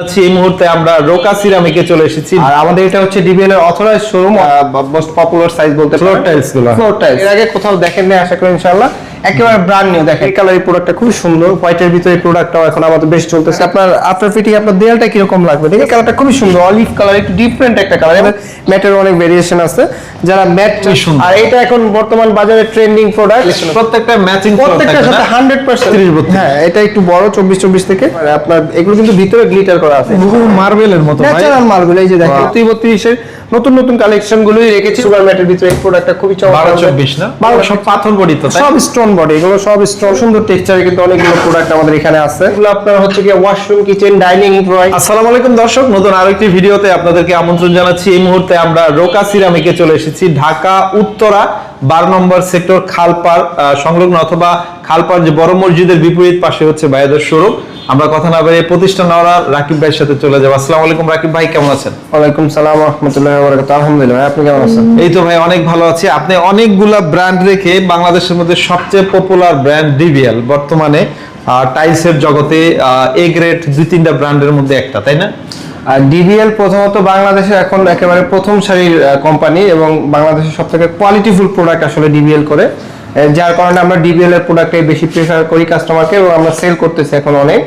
আছি এই মুহূর্তে আমরা রোকা সিরামিকে চলে এসেছি। আর আমাদের এটা হচ্ছে ডিবিএল এর authorize showroom most popular size বলতে গুলো। ফ্লোর টাইলস এর আগে কোথাও দেখেন না আশা করি ইনশাআল্লাহ। একেবারে ব্র্যান্ড নিউ দেখেন। এই কালার এই প্রোডাক্টটা খুব সুন্দর হোয়াইটের ভিতরে প্রোডাক্টটাও এখন আমাদের বেশ চলতেছে। আপনার আফটার ফিটিং আপনার দেয়ালটা কীরকম লাগবে? আছে কালারটা খুবই সুন্দর অলিভ কালার একটু ডিফারেন্ট একটা কালার এবার ম্যাটের অনেক ভেরিয়েশন আছে। যারা ম্যাট আর এটা এখন বর্তমান বাজারে ট্রেন্ডিং প্রোডাক্ট প্রত্যেকটা ম্যাচিং প্রত্যেকটার সাথে হান্ড্রেড পার্সেন্ট 30 32 হ্যাঁ এটা একটু বড় চব্বিশ চব্বিশ থেকে। আর আপনার এগুলো কিন্তু ভিতরে গ্লিটার করা আছে। মার্বেলের মতো ন্যাচারাল মালগুলো এই যে দেখেন। Wow. তুই বত্রিশের নতুন নতুন কালেকশন গুলোই রেখেছি। সুপার ম্যাটের ভিতরে এই প্রোডাক্টটা খুবই চমৎকার বারো চব্বিশ না? বারো সব পাথর বড়ি তো সব স্টোন বডি এগুলো সব স্টোন সুন্দর টেক্সচারে কিন্তু অনেকগুলো প্রোডাক্ট আমাদের এখানে আছে। এগুলো আপনার হচ্ছে কি ওয়াশরুম কিচেন ডাইনিং ড্রয়িং আসসালামু আলাইকুম দর্শক নতুন আরেকটি ভিডিওতে আপনাদেরকে আমন্ত্রণ জানাচ্ছি। এই মুহূর্তে আমরা রোকা সিরামিকে চলে এসেছি ঢাকা উত্তরা। বারো নম্বর সেক্টর খালপাড় আহ, সংলগ্ন অথবা খালপাড় যে বড় মসজিদের বিপরীত পাশে হচ্ছে ভাইয়াদের শোরুম। আমরা কথা না বেরিয়ে প্রতিষ্ঠান নেওয়ার রাকিব ভাইয়ের সাথে চলে যাব। আসসালামু আলাইকুম রাকিব ভাই কেমন আছেন? ওয়ালাইকুম সালাম রহমতুল্লাহ বরকাত আলহামদুলিল্লাহ ভাই, আপনি কেমন আছেন? এই তো ভাই অনেক ভালো আছি। আপনি অনেকগুলা ব্র্যান্ড রেখে বাংলাদেশের মধ্যে সবচেয়ে পপুলার ব্র্যান্ড ডিবিএল বর্তমানে টাইলসের জগতে এ গ্রেড দুই তিনটা ব্র্যান্ডের মধ্যে একটা তাই না? আর প্রথমত বাংলাদেশে এখন একেবারে প্রথম সারির কোম্পানি এবং বাংলাদেশের সব থেকে কোয়ালিটিফুল প্রোডাক্ট আসলে ডিভিএল করে। যার কারণে আমরা ডিভিএল এর প্রোডাক্টে বেশি প্রেফার করি কাস্টমারকে এবং আমরা সেল করতেছি এখন অনেক।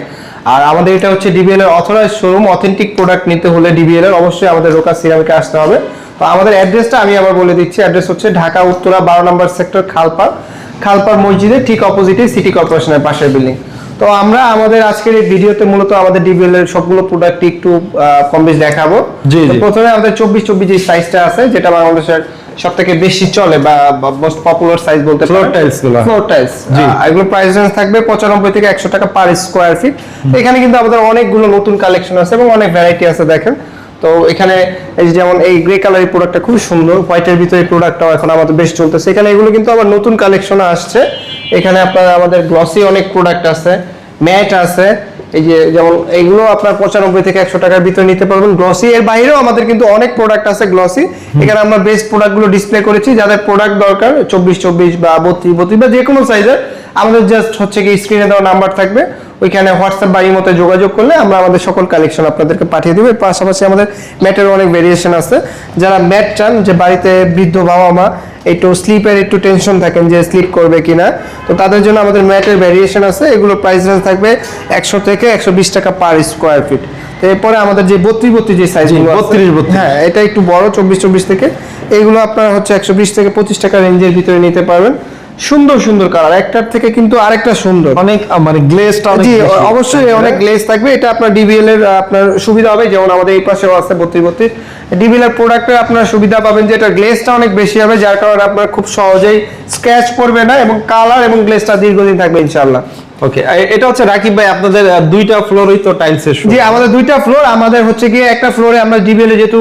আর আমাদের এটা হচ্ছে ডিভিএল এর অথরাইজ শোরুম অথেন্টিক প্রোডাক্ট নিতে হলে ডিভিএল এর অবশ্যই আমাদের রোকা সিরামিকে আসতে হবে। তো আমাদের অ্যাড্রেসটা আমি আবার বলে দিচ্ছি অ্যাড্রেস হচ্ছে ঢাকা, উত্তরা, বারো নম্বর সেক্টর খালপাড় খালপাড় মসজিদের ঠিক অপোজিটে সিটি কর্পোরেশনের পাশের বিল্ডিং তো আমরা আমাদের আজকের এই ভিডিওতে মূলত আমাদের ডিবিএল এর সবগুলো প্রোডাক্ট একটু কম বেশ দেখাবো। প্রথমে আমাদের চব্বিশ চব্বিশ যে সাইজটা আছে যেটা বাংলাদেশের সব থেকে বেশি চলে বা মোস্ট পপুলার সাইজ বলতে Floor tiles গুলো। Floor tiles. এগুলো প্রাইস রেঞ্জ থাকবে পঁচানব্বই থেকে একশো টাকা পার স্কোয়ার ফিট এখানে কিন্তু আমাদের অনেকগুলো নতুন কালেকশন আছে এবং অনেক ভ্যারাইটি আছে দেখেন। তো এখানে এই যেমন এই গ্রে কালারের প্রোডাক্টটা খুব সুন্দর হোয়াইটের ভিতরে প্রোডাক্টটাও এখন আমাদের বেশ চলতেছে। এখানে এগুলো কিন্তু আবার নতুন কালেকশন আসছে। এখানে আপনার আমাদের গ্লসি অনেক প্রোডাক্ট আছে। ম্যাট আছে এই যে যেমন এইগুলো আপনার পঁচানব্বই থেকে একশো টাকার ভিতরে নিতে পারবেন গ্লসি এর বাইরেও আমাদের কিন্তু অনেক প্রোডাক্ট আছে গ্লসি এখানে আমরা বেস্ট প্রোডাক্টগুলো ডিসপ্লে করেছি যাদের প্রোডাক্ট দরকার চব্বিশ চব্বিশ বা বত্রিশ বত্রিশ বা যে কোনো সাইজের আমাদের জাস্ট হচ্ছে কি স্ক্রিনে দেওয়া নাম্বার থাকবে। ওইখানে হোয়াটসঅ্যাপ বা মতো যোগাযোগ করলে আমরা আমাদের সকল কালেকশন আপনাদেরকে পাঠিয়ে দেবো। এর পাশাপাশি আমাদের ম্যাটের অনেক ভেরিয়েশন আছে। যারা ম্যাট চান যে বাড়িতে বৃদ্ধ বাবা মা একটু স্লিপের একটু টেনশন থাকেন যে স্লিপ করবে কিনা। তো তাদের জন্য আমাদের ম্যাটের ভ্যারিয়েশন আছে এগুলো প্রাইস রেঞ্জ থাকবে একশো থেকে একশো বিশ টাকা পার স্কোয়ার ফিট তো এরপরে আমাদের যে বত্রিশ বত্রিশ যে সাইজ 32 32 হ্যাঁ এটা একটু বড় চব্বিশ চব্বিশ থেকে। এইগুলো আপনার হচ্ছে একশো বিশ থেকে পঁচিশ টাকা রেঞ্জের ভিতরে নিতে পারবেন। সুন্দর সুন্দর কালার একটার থেকে কিন্তু আরেকটা সুন্দর। অনেক মানে গ্লেজটা জি অবশ্যই অনেক গ্লেজ থাকবে। এটা আপনার ডিবিএল এর আপনার সুবিধা হবে। যেমন আমাদের এই পাশেও আছে বত্রিশ বত্রিশ। ডিবিএল এর প্রোডাক্টে আপনার সুবিধা পাবেন যে এটা গ্লেজটা অনেক বেশি হবে যার কারণে আপনার খুব সহজেই স্ক্র্যাচ পড়বে না এবং কালার এবং গ্লেজটা দীর্ঘদিন থাকবে ইনশাআল্লাহ। ওকে এটা হচ্ছে রাকিব ভাই আপনাদের দুইটা ফ্লোরই তো টাইলসের জি আমাদের দুইটা ফ্লোর আমাদের হচ্ছে গিয়ে একটা ফ্লোরে আমরা ডিবিএল এ যেহেতু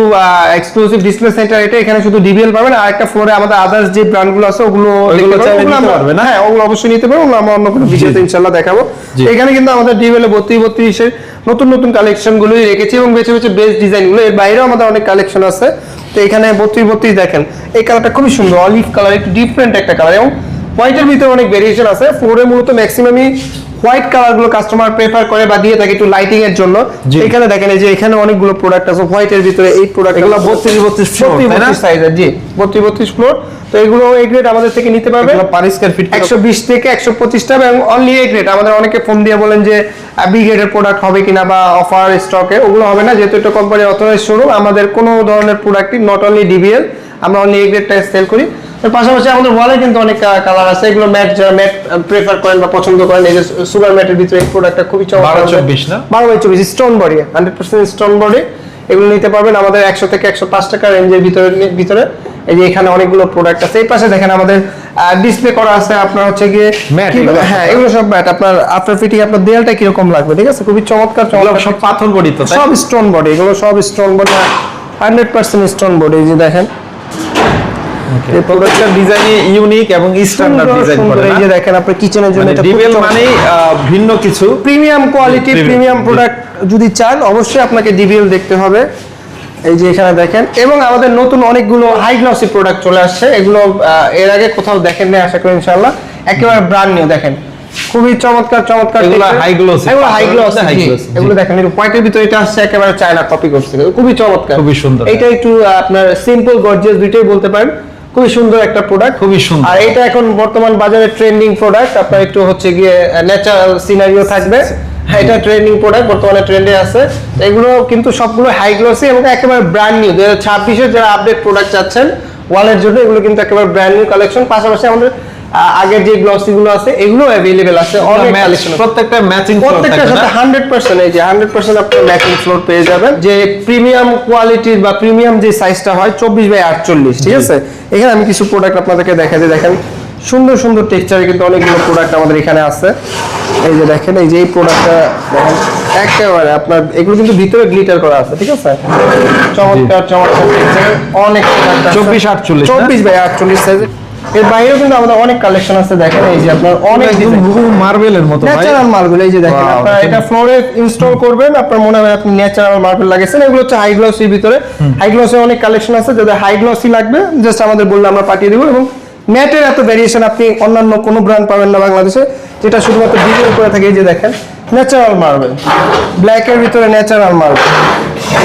এক্সক্লুসিভ ডিসপ্লে সেন্টার এটা এখানে শুধু ডিবিএল পাবেন আর একটা ফ্লোরে আমাদের আদার্স যে ব্র্যান্ডগুলো আছে ওগুলো ওইগুলো দেখতে পারবেন। চাইলে ওগুলো নিতে পারবে না? হ্যাঁ ওগুলো অবশ্যই নিতে পারব ওগুলো আমরা অন্য কোনো ভিডিওতে ইনশাআল্লাহ দেখাবো। এখানে কিন্তু আমাদের ডিবিএল এ নতুন নতুন কালেকশন গুলোই রেখেছি এবং বেছে বেছে বেস্ট ডিজাইনগুলো এর বাইরেও আমাদের অনেক কালেকশন আছে। তো এখানে বত্রিশ বত্রিশ দেখেন এই কালারটা খুবই সুন্দর অলিভ কালার একটু ডিফারেন্ট একটা কালার এবং হোয়াইটের ভিতরে অনেক ভেরিয়েশন আছে। ফ্লোরে মূলত ম্যাক্সিমামই হোয়াইট কালারগুলো কাস্টমার প্রেফার করে বা দিয়ে থাকে একটু লাইটিং এর জন্য। এখানে দেখেন এই যে এখানে অনেকগুলো প্রোডাক্ট আছে। হোয়াইটের ভিতরে এই প্রোডাক্ট এগুলো 32 32 floor, তাই না? সাইজের জি। বত্রিশ বত্রিশ ফ্লোর তো এগুলো এই গ্রেড আমাদের থেকে নিতে পারবে। এগুলো পার স্কয়ার ফিট একশো বিশ থেকে একশো পঁচিশ টাকা এবং অনলি এ গ্রেড আমাদের অনেকে ফোন দিয়ে বলেন যে বি গ্রেডের প্রোডাক্ট হবে কিনা বা অফার স্টকে ওগুলো হবে না। যেহেতু এটা কোম্পানির অথরাইজ শোরুম আমাদের কোনো ধরনের প্রোডাক্টই নট অনলি ডিবিএল আমরা অনলি এ গ্রেডটা সেল করি। এর পাশাপাশি আমাদের ওয়ালে কিন্তু অনেক কালার আছে। এগুলো ম্যাট যারা ম্যাট প্রেফার করেন বা পছন্দ করেন এই যে সুগার ম্যাটের ভিতরে এই প্রোডাক্টটা খুবই চমৎকার 12 24 না? বারো বাই চব্বিশ stone body hundred percent stone body এগুলো নিতে পারবেন আমাদের একশো থেকে একশো পাঁচ টাকা রেঞ্জের ভিতরে ভিতরে। এই যে এখানে অনেকগুলো প্রোডাক্ট আছে। এই পাশে দেখেন আমাদের ডিসপ্লে করা আছে আপনার হচ্ছে গিয়ে। হ্যাঁ এগুলো সব ম্যাট আপনার আফটার ফিটিং আপনার দেয়ালটা কীরকম লাগবে ঠিক আছে? খুবই চমৎকার চমৎকার। সব পাথর বড়ি তো সব স্টোন বডি এগুলো সব stone body hundred percent stone body এই যে দেখেন। এই প্রোডাক্টটার ডিজাইনে ইউনিক এবং স্ট্যান্ডার্ড ডিজাইন করে এই যে দেখেন আপনার কিচেনের জন্য এটা ডিবেল মানেই আহ, ভিন্ন কিছু। প্রিমিয়াম কোয়ালিটি প্রিমিয়াম প্রোডাক্ট যদি চান অবশ্যই আপনাকে ডিবিএল দেখতে হবে। এই যে এখানে দেখেন এবং আমাদের নতুন অনেকগুলো হাই গ্লসি প্রোডাক্ট চলে আসছে। এগুলো এর আগে কোথাও দেখেন না আশা করি ইনশাআল্লাহ। একেবারে ব্র্যান্ড নিউ দেখেন। খুবই চমৎকার চমৎকার এগুলো high glossy, এগুলো হাই গ্লস এগুলো দেখেন এর পয়েন্টের ভিতরে এটা আসছে একেবারে চায়না কপি করছে। খুবই চমৎকার। খুবই সুন্দর। এটা একটু আপনার সিম্পল গর্জিয়াস দুইটাই বলতে পারেন। খুবই সুন্দর একটা প্রোডাক্ট খুবই সুন্দর। আর এটা এখন বর্তমান বাজারে ট্রেন্ডিং প্রোডাক্ট আপনার একটু হচ্ছে গিয়ে ন্যাচারাল সিনারিও থাকবে। হ্যাঁ, এটা ট্রেন্ডিং প্রোডাক্ট বর্তমানে ট্রেন্ডে আছে। এগুলো কিন্তু সবগুলো হাই গ্লোসি এবং একেবারে ব্র্যান্ড নিউ দু ছাব্বিশে যারা আপডেট প্রোডাক্ট চাচ্ছেন ওয়ালের জন্য এগুলো কিন্তু একেবারে ব্র্যান্ড নিউ কালেকশন পাশাপাশি আমাদের আগের যে গ্লসি গুলো আছে এগুলো অ্যাভেলেবেল আছে। অনেক কালেকশন প্রত্যেকটা ম্যাচিং প্রত্যেকটার সাথে হান্ড্রেড পার্সেন্ট এই যে হান্ড্রেড পার্সেন্ট আপনি ম্যাচিং ফ্লোর পেয়ে যাবেন। যে প্রিমিয়াম কোয়ালিটির বা প্রিমিয়াম যে সাইজটা হয় চব্বিশ বাই আটচল্লিশ ঠিক আছে? এখানে আমি কিছু প্রোডাক্ট আপনাদেরকে দেখা যায় দেখেন সুন্দর সুন্দর টেক্সচারে কিন্তু অনেকগুলো প্রোডাক্ট আমাদের এখানে আছে। এই যে দেখেন এই যে এই প্রোডাক্টটা দেখেন একেবারে আপনার এগুলো কিন্তু ভিতরে গ্লিটার করা আছে ঠিক আছে? চমৎকার চমৎকার টেক্সচার অনেক প্রোডাক্ট 24 48 না? চব্বিশ বাই আটচল্লিশ সাইজে এর বাইরেও কিন্তু আমাদের অনেক কালেকশন আছে দেখেন এই যে আপনার অনেক। মার্বেলের মতো ন্যাচারাল মার্বেল এই যে দেখেন আপনারা এটা ফ্লোরে ইনস্টল করবেন আপনার মনে হয় আপনি ন্যাচারাল মার্বেল লাগিয়েছেন এগুলো হচ্ছে হাই গ্লসির ভিতরে। হাই গ্লসের অনেক কালেকশন আছে যাদের হাই গ্লসি লাগবে জাস্ট আমাদের বললে আমরা পাঠিয়ে দেবো এবং ম্যাটের এত ভ্যারিয়েশন আপনি অন্যান্য কোনো ব্র্যান্ড পাবেন না বাংলাদেশে যেটা শুধুমাত্র ডিজাইন করে থাকে এই যে দেখেন ন্যাচারাল মার্বেল ব্ল্যাকের ভিতরে ন্যাচারাল মার্বেল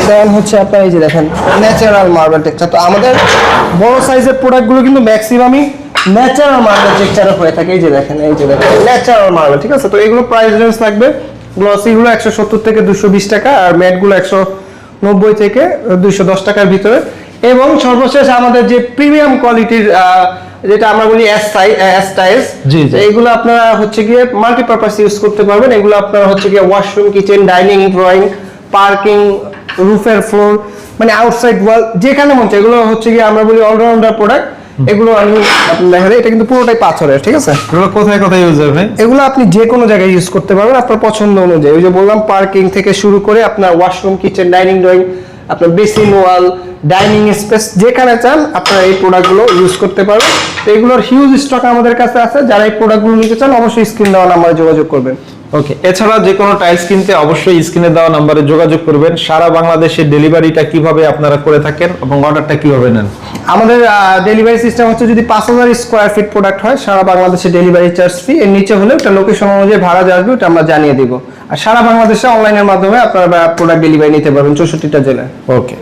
দেন হচ্ছে আপনার এই যে দেখেন ন্যাচারাল মার্বেল টেক্সচার তো আমাদের বড় সাইজের প্রোডাক্টগুলো কিন্তু ম্যাক্সিমামই ন্যাচারাল মার্বেল টেক্সচারে হয়ে থাকে। এই যে দেখেন এই যে দেখেন ন্যাচারাল মার্বেল ঠিক আছে? তো এগুলো প্রাইস রেঞ্জ থাকবে। গ্লসি গুলো একশো সত্তর থেকে দুশো বিশ টাকা আর ম্যাটগুলো একশো নব্বই থেকে দুইশো দশ টাকার ভিতরে। এবং সর্বশেষ আমাদের যে প্রিমিয়াম কোয়ালিটির যেটা আমরা বলি এস সাই এস টাইলস জি, জি। এইগুলো আপনারা হচ্ছে গিয়ে মাল্টিপারপাস ইউজ করতে পারবেন। এগুলো আপনারা হচ্ছে গিয়ে washroom kitchen dining drawing parking রুফের floor মানে আউটসাইড ওয়াল যেখানে মন চায়। এগুলো হচ্ছে গিয়ে আমরা বলি অলরাউন্ডার প্রোডাক্ট এগুলো আমি আপনি দেখা এটা কিন্তু পুরোটাই পাথরের ঠিক আছে? এগুলো কোথায় কোথায় ইউজ হবে? এগুলো আপনি যে কোনো জায়গায় ইউজ করতে পারবেন আপনার পছন্দ অনুযায়ী। ওই যে বললাম পার্কিং থেকে শুরু করে আপনার ওয়াশরুম কিচেন ডাইনিং ড্রয়িং আপনার বেসিন ওয়াল ডাইনিং স্পেস যেখানে চান আপনারা এই প্রোডাক্টগুলো ইউজ করতে পারবেন। তো এগুলোর হিউজ স্টক আমাদের কাছে আছে। যারা এই প্রোডাক্টগুলো নিতে চান অবশ্যই স্ক্রিন দেওয়া নাম্বারে যোগাযোগ করবেন। ওকে এছাড়া যে কোনো টাইলস কিনতে অবশ্যই স্ক্রিনে দেওয়া নাম্বারে যোগাযোগ করবেন। সারা বাংলাদেশে ডেলিভারিটা কীভাবে আপনারা করে থাকেন এবং অর্ডারটা কীভাবে নেন? আমাদের ডেলিভারি সিস্টেম হচ্ছে যদি পাঁচ হাজার স্কোয়ার ফিট প্রোডাক্ট হয় সারা বাংলাদেশে ডেলিভারি চার্জ ফি এর নিচে হলে ওটা লোকেশন অনুযায়ী ভাড়া যা আসবে ওটা আমরা জানিয়ে দিব। আর সারা বাংলাদেশে অনলাইনের মাধ্যমে আপনারা প্রোডাক্ট ডেলিভারি নিতে পারবেন চৌষট্টিটা জেলায়। ওকে